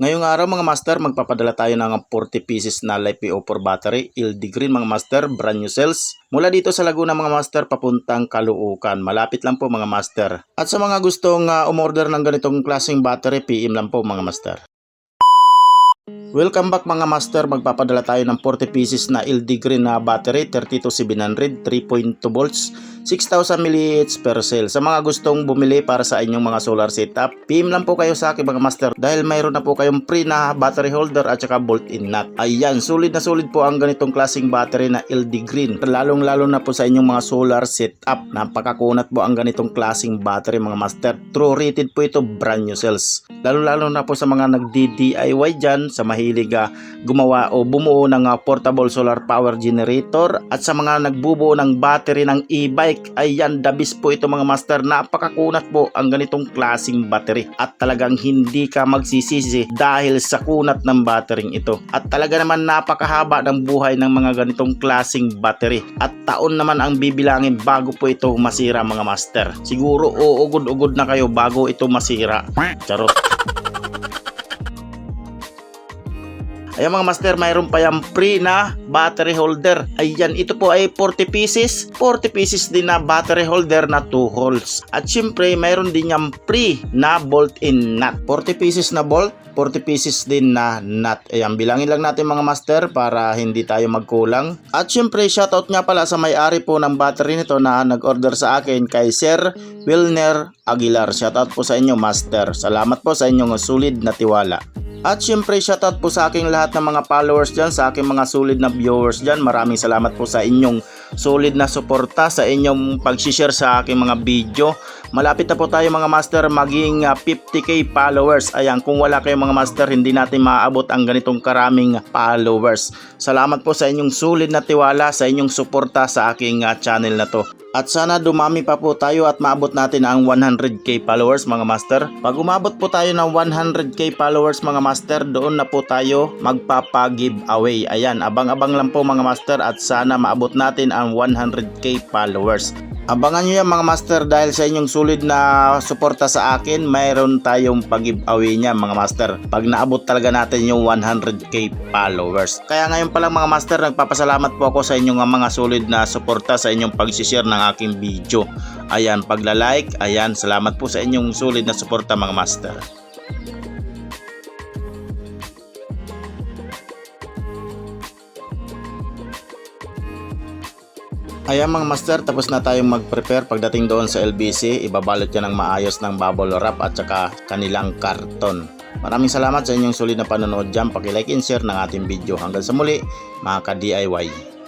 Ngayong araw mga master, magpapadala tayo ng 40 pieces na LiPo4 battery, LD Green mga master, brand new cells. Mula dito sa Laguna mga master, papuntang Caloocan. Malapit lang po mga master. At sa mga gustong uh, umorder ng ganitong klaseng battery, PM lang po mga master. Welcome back mga master, magpapadala tayo ng 40 pieces na LD Green na battery, 32700, 3.2 volts, 6000 mAh per cell. Sa mga gustong bumili para sa inyong mga solar setup, PM lang po kayo sa akin mga master dahil mayroon na po kayong free na battery holder at saka bolt-in nut. Ayan, sulit na sulit po ang ganitong klaseng battery na LD Green. Lalong lalo na po sa inyong mga solar setup. Napakakunat po ang ganitong klaseng battery mga master. True rated po ito, brand new cells. Lalo lalo na po sa mga nag-DIY dyan, sa mahilig ah, gumawa o bumuo ng ah, portable solar power generator. At sa mga nagbubuo ng battery ng e-bike ayan the best po ito mga master. Napakakunat po ang ganitong klasing battery. At talagang hindi ka magsisisi dahil sa kunat ng battery ito. At talaga naman napakahaba ng buhay ng mga ganitong klasing battery. At taon naman ang bibilangin bago po ito masira mga master. Siguro uugod-ugod na kayo bago ito masira. Charot Ayan mga master, mayroon pa yung free na battery holder. Ayan, ito po ay 40 pieces. 40 pieces din na battery holder na 2 holes. At syempre, mayroon din yung free na bolt-in nut. 40 pieces na bolt, 40 pieces din na nut. Ayan, bilangin lang natin mga master para hindi tayo magkulang. At syempre, shoutout nga pala sa may-ari po ng battery nito na nag-order sa akin kay Sir Wilner Aguilar. Shoutout po sa inyo master. Salamat po sa inyong solid na tiwala. At syempre shoutout po sa aking lahat ng mga followers dyan, sa aking mga solid na viewers dyan. Maraming salamat po sa inyong solid na suporta, sa inyong pag-share sa aking mga video. Malapit na po tayo mga master maging ah, 50k followers. Ayan, kung wala kayong mga master, hindi natin maaabot ang ganitong karaming followers. Salamat po sa inyong solid na tiwala, sa inyong suporta sa aking ah, channel na to. At sana dumami pa po tayo at maabot natin ang 100k followers mga master. Pag umabot po tayo ng 100k followers mga master, doon na po tayo magpapa-giveaway. Ayan, abang-abang lang po mga master at sana maabot natin ang 100k followers. Abangan nyo yan mga master dahil sa inyong sulit na suporta sa akin, mayroon tayong pag-giveaway niya mga master. Pag naabot talaga natin yung 100k followers. Kaya ngayon pa lang mga master, nagpapasalamat po ako sa inyong mga sulit na suporta sa inyong pag-share ng aking video. Ayan, pagla-like, ayan, salamat po sa inyong sulit na suporta mga master. Ayan mga master, tapos na tayong mag-prepare pagdating doon sa LBC. Ibabalot yan ng maayos ng bubble wrap at saka kanilang karton. Maraming salamat sa inyong sulit na panonood dyan. Paki-like and share ng ating video. Hanggang sa muli, mga ka-DIY.